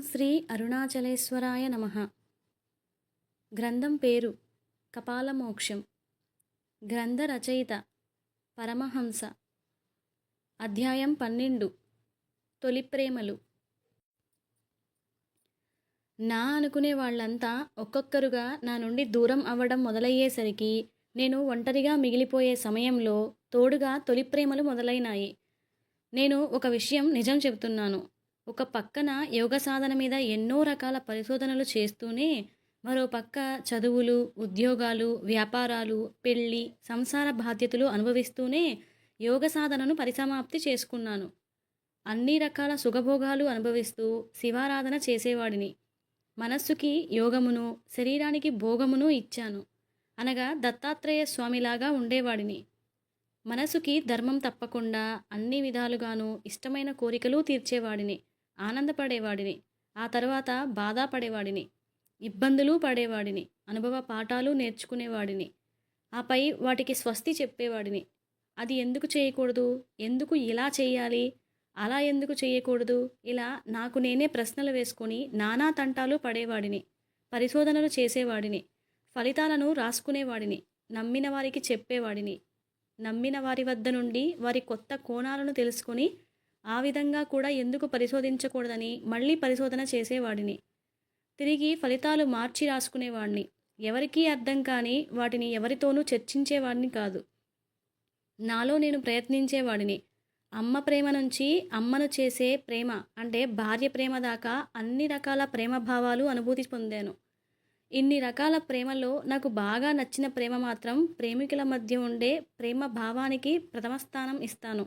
శ్రీ అరుణాచలేశ్వరాయ నమ. గ్రంథం పేరు కపాలమోక్షం. గ్రంథ రచయిత పరమహంస. అధ్యాయం పన్నెండు. తొలి ప్రేమలు. నా అనుకునే వాళ్ళంతా ఒక్కొక్కరుగా నా నుండి దూరం అవ్వడం మొదలయ్యేసరికి నేను ఒంటరిగా మిగిలిపోయే సమయంలో తోడుగా తొలి ప్రేమలు మొదలైనాయి. నేను ఒక విషయం నిజం చెబుతున్నాను. ఒక పక్కన యోగ సాధన మీద ఎన్నో రకాల పరిశోధనలు చేస్తూనే మరో పక్క చదువులు ఉద్యోగాలు వ్యాపారాలు పెళ్ళి సంసార బాధ్యతలు అనుభవిస్తూనే యోగ సాధనను పరిసమాప్తి చేసుకున్నాను. అన్ని రకాల సుఖభోగాలు అనుభవిస్తూ శివారాధన చేసేవాడిని. మనస్సుకి యోగమును శరీరానికి భోగమును ఇచ్చాను. అనగా దత్తాత్రేయ స్వామిలాగా ఉండేవాడిని. మనసుకి ధర్మం తప్పకుండా అన్ని విధాలుగాను ఇష్టమైన కోరికలు తీర్చేవాడిని. ఆనందపడేవాడిని. ఆ తర్వాత బాధపడేవాడిని. ఇబ్బందులు పడేవాడిని. అనుభవ పాఠాలు నేర్చుకునేవాడిని. ఆపై వాటికి స్వస్తి చెప్పేవాడిని. అది ఎందుకు చేయకూడదు? ఎందుకు ఇలా చేయాలి? అలా ఎందుకు చేయకూడదు? ఇలా నాకు నేనే ప్రశ్నలు వేసుకొని నానా తంటాలు పడేవాడిని. పరిశోధనలు చేసేవాడిని. ఫలితాలను రాసుకునేవాడిని. నమ్మిన వారికి చెప్పేవాడిని. నమ్మిన వారి వద్ద నుండి వారి కొత్త కోణాలను తెలుసుకొని ఆ విధంగా కూడా ఎందుకు పరిశోధించకూడదని మళ్ళీ పరిశోధన చేసేవాడిని. తిరిగి ఫలితాలు మార్చి రాసుకునేవాడిని ఎవరికీ అర్థం కాని వాటిని ఎవరితోనూ చర్చించేవాడిని కాదు. నాలో నేను ప్రయత్నించేవాడిని. అమ్మ ప్రేమ నుంచి అమ్మను చేసే ప్రేమ అంటే భార్య ప్రేమ దాకా అన్ని రకాల ప్రేమ భావాలు అనుభూతి పొందాను. ఇన్ని రకాల ప్రేమలో నాకు బాగా నచ్చిన ప్రేమ మాత్రం ప్రేమికుల మధ్య ఉండే ప్రేమ భావానికి ప్రథమ స్థానం ఇస్తాను.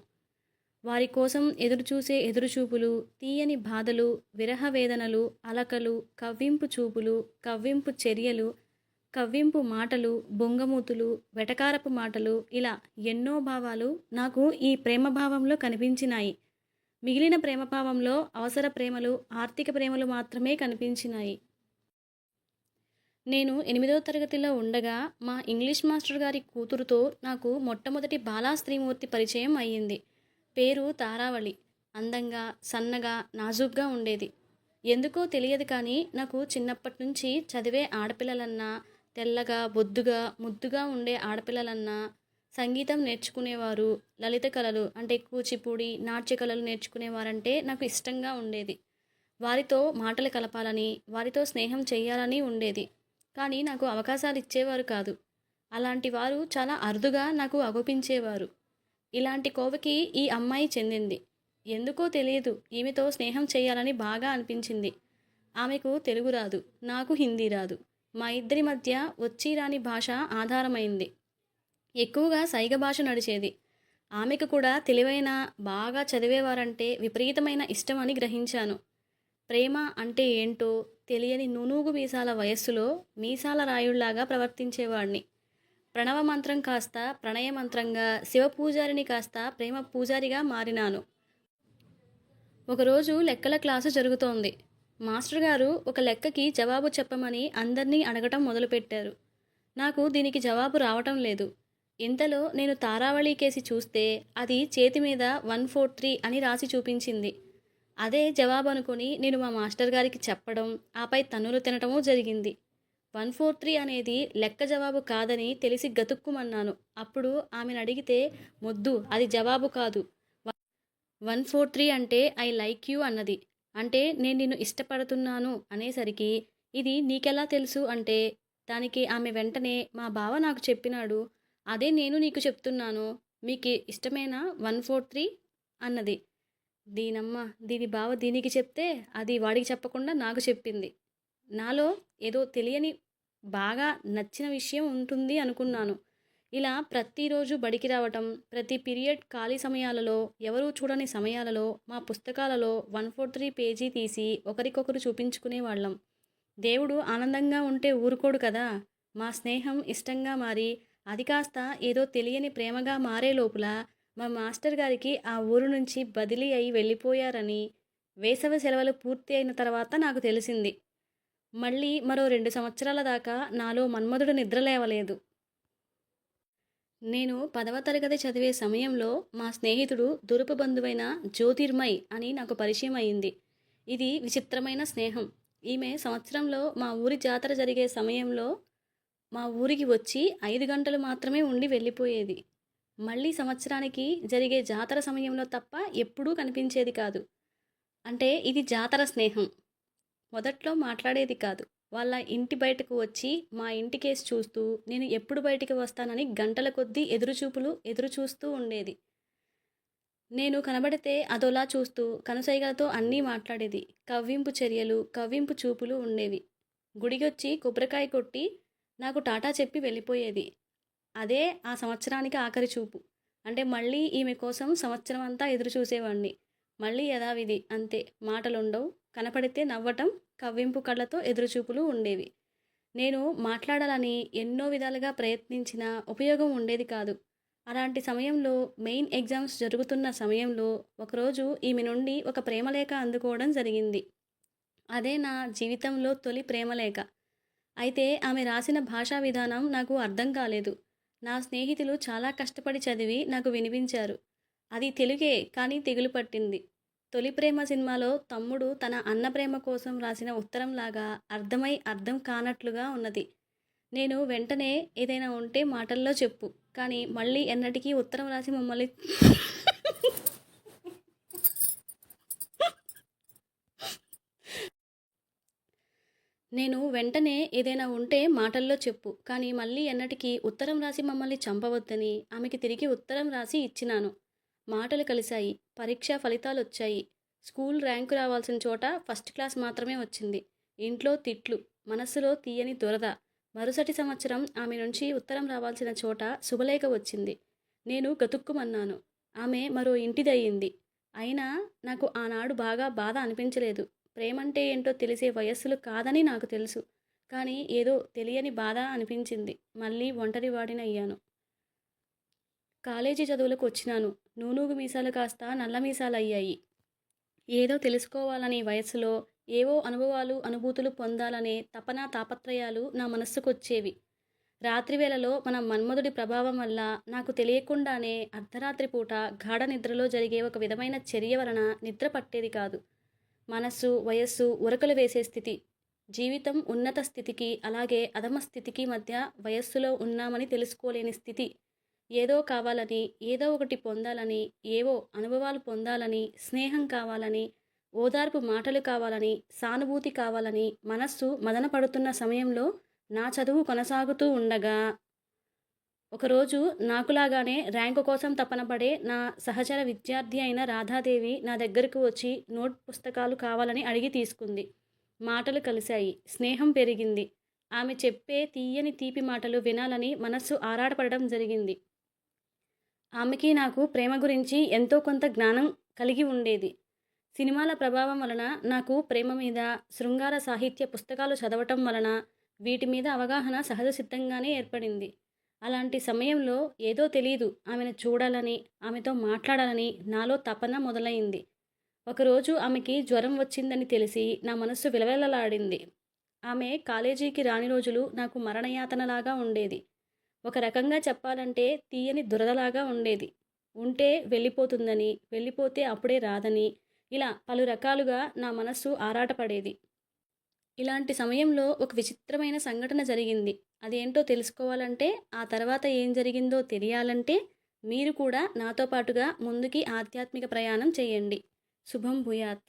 వారి కోసం ఎదురుచూసే ఎదురుచూపులు తీయని బాధలు విరహ వేదనలు అలకలు కవ్వింపు చూపులు కవ్వింపు చర్యలు కవ్వింపు మాటలు బొంగమూతులు వెటకారపు మాటలు ఇలా ఎన్నో భావాలు నాకు ఈ ప్రేమ భావంలో కనిపించినాయి. మిగిలిన ప్రేమభావంలో అవసర ప్రేమలు ఆర్థిక ప్రేమలు మాత్రమే కనిపించినాయి. నేను ఎనిమిదవ తరగతిలో ఉండగా మా ఇంగ్లీష్ మాస్టర్ గారి కూతురుతో నాకు మొట్టమొదటి బాలా స్త్రీమూర్తి పరిచయం అయ్యింది. పేరు తారావళి. అందంగా సన్నగా నాజూగ్గా ఉండేది. ఎందుకో తెలియదు కానీ నాకు చిన్నప్పటి నుంచి చదివే ఆడపిల్లలన్నా తెల్లగా బొద్దుగా ముద్దుగా ఉండే ఆడపిల్లలన్నా సంగీతం నేర్చుకునేవారు లలిత కళలు అంటే కూచిపూడి నాట్య కళలు నేర్చుకునేవారంటే నాకు ఇష్టంగా ఉండేది. వారితో మాటలు కలపాలని వారితో స్నేహం చేయాలని ఉండేది. కానీ నాకు అవకాశాలు ఇచ్చేవారు కాదు. అలాంటి వారు చాలా అరుదుగా నాకు అగుపించేవారు. ఇలాంటి కోవకి ఈ అమ్మాయి చెందింది. ఎందుకో తెలియదు. ఈమెతో స్నేహం చేయాలని బాగా అనిపించింది. ఆమెకు తెలుగు రాదు. నాకు హిందీ రాదు. మా ఇద్దరి మధ్య వచ్చి రాని భాష ఆధారమైంది. ఎక్కువగా సైగ భాష నడిచేది. ఆమెకు కూడా తెలివైన బాగా చదివేవారంటే విపరీతమైన ఇష్టం అని గ్రహించాను. ప్రేమ అంటే ఏంటో తెలియని నునుగు మీసాల వయస్సులో మీసాల రాయుళ్ళాగా ప్రవర్తించేవాడిని. ప్రణవ మంత్రం కాస్త ప్రణయ మంత్రంగా శివ పూజారిని కాస్త ప్రేమ పూజారిగా మారినాను. ఒకరోజు లెక్కల క్లాసు జరుగుతోంది. మాస్టర్ గారు ఒక లెక్కకి జవాబు చెప్పమని అందరినీ అడగటం మొదలుపెట్టారు. నాకు దీనికి జవాబు రావటం లేదు. ఇంతలో నేను తారావళి కేసి చూస్తే అది చేతి మీద వన్ ఫోర్ త్రీ అని రాసి చూపించింది. అదే జవాబు అనుకుని నేను మా మాస్టర్ గారికి చెప్పడం ఆపై తన్నులు తినటమూ జరిగింది. వన్ ఫోర్ త్రీ అనేది లెక్క జవాబు కాదని తెలిసి గతుక్కుమన్నాను. అప్పుడు ఆమెను అడిగితే మొద్దు అది జవాబు కాదు. వన్ ఫోర్ త్రీ అంటే ఐ లైక్ యూ అన్నది. అంటే నేను నిన్ను ఇష్టపడుతున్నాను అనేసరికి ఇది నీకెలా తెలుసు అంటే దానికి ఆమె వెంటనే మా బావ నాకు చెప్పినాడు అదే నేను నీకు చెప్తున్నాను మీకు ఇష్టమైన వన్ ఫోర్ త్రీ అన్నది. దీనమ్మ దీని బావ దీనికి చెప్తే అది వాడికి చెప్పకుండా నాకు చెప్పింది. నాలో ఏదో తెలియని బాగా నచ్చిన విషయం ఉంటుంది అనుకున్నాను. ఇలా ప్రతిరోజు బడికి రావటం ప్రతి పీరియడ్ ఖాళీ సమయాలలో ఎవరూ చూడని సమయాలలో మా పుస్తకాలలో వన్ ఫోర్ త్రీ పేజీ తీసి ఒకరికొకరు చూపించుకునే వాళ్ళం. దేవుడు ఆనందంగా ఉంటే ఊరుకోడు కదా. మా స్నేహం ఇష్టంగా మారి అది కాస్త ఏదో తెలియని ప్రేమగా మారే లోపల మా మాస్టర్ గారికి ఆ ఊరు నుంచి బదిలీ అయి వెళ్ళిపోయారని వేసవి సెలవులు పూర్తి అయిన తర్వాత నాకు తెలిసింది. మళ్ళీ మరో రెండు సంవత్సరాల దాకా నాలో మన్మధుడు నిద్రలేవలేదు నేను పదవ తరగతి చదివే సమయంలో మా స్నేహితుడు దురుపు బంధువైన జ్యోతిర్మయ్ అని నాకు పరిచయం అయింది. ఇది విచిత్రమైన స్నేహం. ఈమె సంవత్సరంలో మా ఊరి జాతర జరిగే సమయంలో మా ఊరికి వచ్చి ఐదు గంటలు మాత్రమే ఉండి వెళ్ళిపోయేది. మళ్ళీ సంవత్సరానికి జరిగే జాతర సమయంలో తప్ప ఎప్పుడూ కనిపించేది కాదు. అంటే ఇది జాతర స్నేహం. మొదట్లో మాట్లాడేది కాదు. వాళ్ళ ఇంటి బయటకు వచ్చి మా ఇంటి కేసు చూస్తూ నేను ఎప్పుడు బయటికి వస్తానని గంటల కొద్దీ ఎదురుచూపులు ఎదురు చూస్తూ ఉండేది. నేను కనబడితే అదోలా చూస్తూ కనుసైగలతో అన్నీ మాట్లాడేది. కవ్వింపు చర్యలు కవ్వింపు చూపులు ఉండేవి. గుడిగొచ్చి కొబ్బరికాయ కొట్టి నాకు టాటా చెప్పి వెళ్ళిపోయేది. అదే ఆ సంవత్సరానికి ఆఖరి చూపు. అంటే మళ్ళీ ఈమె కోసం సంవత్సరం అంతా ఎదురు చూసేవాడిని మళ్ళీ యథావిధి అంతే మాటలుండవు. కనపడితే నవ్వటం కవ్వింపు కళ్ళతో ఎదురుచూపులు ఉండేవి. నేను మాట్లాడాలని ఎన్నో విధాలుగా ప్రయత్నించినా ఉపయోగం ఉండేది కాదు. అలాంటి సమయంలో మెయిన్ ఎగ్జామ్స్ జరుగుతున్న సమయంలో ఒకరోజు ఈమె నుండి ఒక ప్రేమలేఖ అందుకోవడం జరిగింది. అదే నా జీవితంలో తొలి ప్రేమలేఖ. అయితే ఆమె రాసిన భాషా విధానం నాకు అర్థం కాలేదు. నా స్నేహితులు చాలా కష్టపడి చదివి నాకు వినిపించారు. అది తెలుగే కానీ తెగులు పట్టింది. తొలి ప్రేమ సినిమాలో తమ్ముడు తన అన్న ప్రేమ కోసం రాసిన ఉత్తరంలాగా అర్థమై అర్థం కానట్లుగా ఉన్నది. నేను వెంటనే ఏదైనా ఉంటే మాటల్లో చెప్పు. కానీ మళ్ళీ ఎన్నటికీ ఉత్తరం రాసి మమ్మల్ని నేను వెంటనే ఏదైనా ఉంటే మాటల్లో చెప్పు. కానీ మళ్ళీ ఎన్నటికీ ఉత్తరం రాసి మమ్మల్ని చంపవద్దని ఆమెకి తిరిగి ఉత్తరం రాసి ఇచ్చినాను. మాటలు కలిశాయి. పరీక్ష ఫలితాలు వచ్చాయి స్కూల్ ర్యాంకు రావాల్సిన చోట ఫస్ట్ క్లాస్ మాత్రమే వచ్చింది. ఇంట్లో తిట్లు మనస్సులో తీయని దురద. మరుసటి సంవత్సరం ఆమె నుంచి ఉత్తరం రావాల్సిన చోట శుభలేఖ వచ్చింది. నేను గతుక్కుమన్నాను. ఆమె మరో ఇంటిదయ్యింది. అయినా నాకు ఆనాడు బాగా బాధ అనిపించలేదు. ప్రేమంటే ఏంటో తెలిసే వయస్సులు కాదని నాకు తెలుసు. కానీ ఏదో తెలియని బాధ అనిపించింది. మళ్ళీ ఒంటరి వాడినయ్యాను కాలేజీ చదువులకు వచ్చినాను నూనూగు మీసాలు కాస్త నల్ల మీసాలు అయ్యాయి ఏదో తెలుసుకోవాలనే వయస్సులో ఏవో అనుభవాలు అనుభూతులు పొందాలనే తపన తాపత్రయాలు నా మనస్సుకొచ్చేవి. రాత్రివేళలో మన మన్మధుడి ప్రభావం వల్ల నాకు తెలియకుండానే అర్ధరాత్రి పూట గాఢ నిద్రలో జరిగే ఒక విధమైన చర్య వలన నిద్ర పట్టేది కాదు. మనస్సు వయస్సు ఉరకలు వేసే స్థితి. జీవితం ఉన్నత స్థితికి అలాగే అధమ స్థితికి మధ్య వయస్సులో ఉన్నామని తెలుసుకోలేని స్థితి. ఏదో కావాలని ఏదో ఒకటి పొందాలని ఏవో అనుభవాలు పొందాలని స్నేహం కావాలని ఓదార్పు మాటలు కావాలని సానుభూతి కావాలని మనస్సు మదన పడుతున్న సమయంలో నా చదువు కొనసాగుతూ ఉండగా ఒకరోజు నాకులాగానే ర్యాంకు కోసం తపనపడే నా సహచర విద్యార్థి అయిన రాధాదేవి నా దగ్గరకు వచ్చి నోట్ పుస్తకాలు కావాలని అడిగి తీసుకుంది. మాటలు కలిశాయి. స్నేహం పెరిగింది. ఆమె చెప్పే తీయని తీపి మాటలు వినాలని మనస్సు ఆరాటపడడం జరిగింది. ఆమెకి నాకు ప్రేమ గురించి ఎంతో కొంత జ్ఞానం కలిగి ఉండేది. సినిమాల ప్రభావం వలన నాకు ప్రేమ మీద శృంగార సాహిత్య పుస్తకాలు చదవటం వలన వీటి మీద అవగాహన సహజ సిద్ధంగానే ఏర్పడింది. అలాంటి సమయంలో ఏదో తెలియదు ఆమెను చూడాలని ఆమెతో మాట్లాడాలని నాలో తపన మొదలైంది. ఒకరోజు ఆమెకి జ్వరం వచ్చిందని తెలిసి నా మనస్సు విలవిలలాడింది. ఆమె కాలేజీకి రాని రోజులు నాకు మరణయాతనలాగా ఉండేది. ఒక రకంగా చెప్పాలంటే తీయని దురదలాగా ఉండేది. ఉంటే వెళ్ళిపోతుందని వెళ్ళిపోతే అప్పుడే రాదని ఇలా పలు రకాలుగా నా మనస్సు ఆరాటపడేది. ఇలాంటి సమయంలో ఒక విచిత్రమైన సంఘటన జరిగింది. అదేంటో తెలుసుకోవాలంటే ఆ తర్వాత ఏం జరిగిందో తెలియాలంటే మీరు కూడా నాతో పాటుగా ముందుకి ఆధ్యాత్మిక ప్రయాణం చేయండి. శుభం భూయాత్.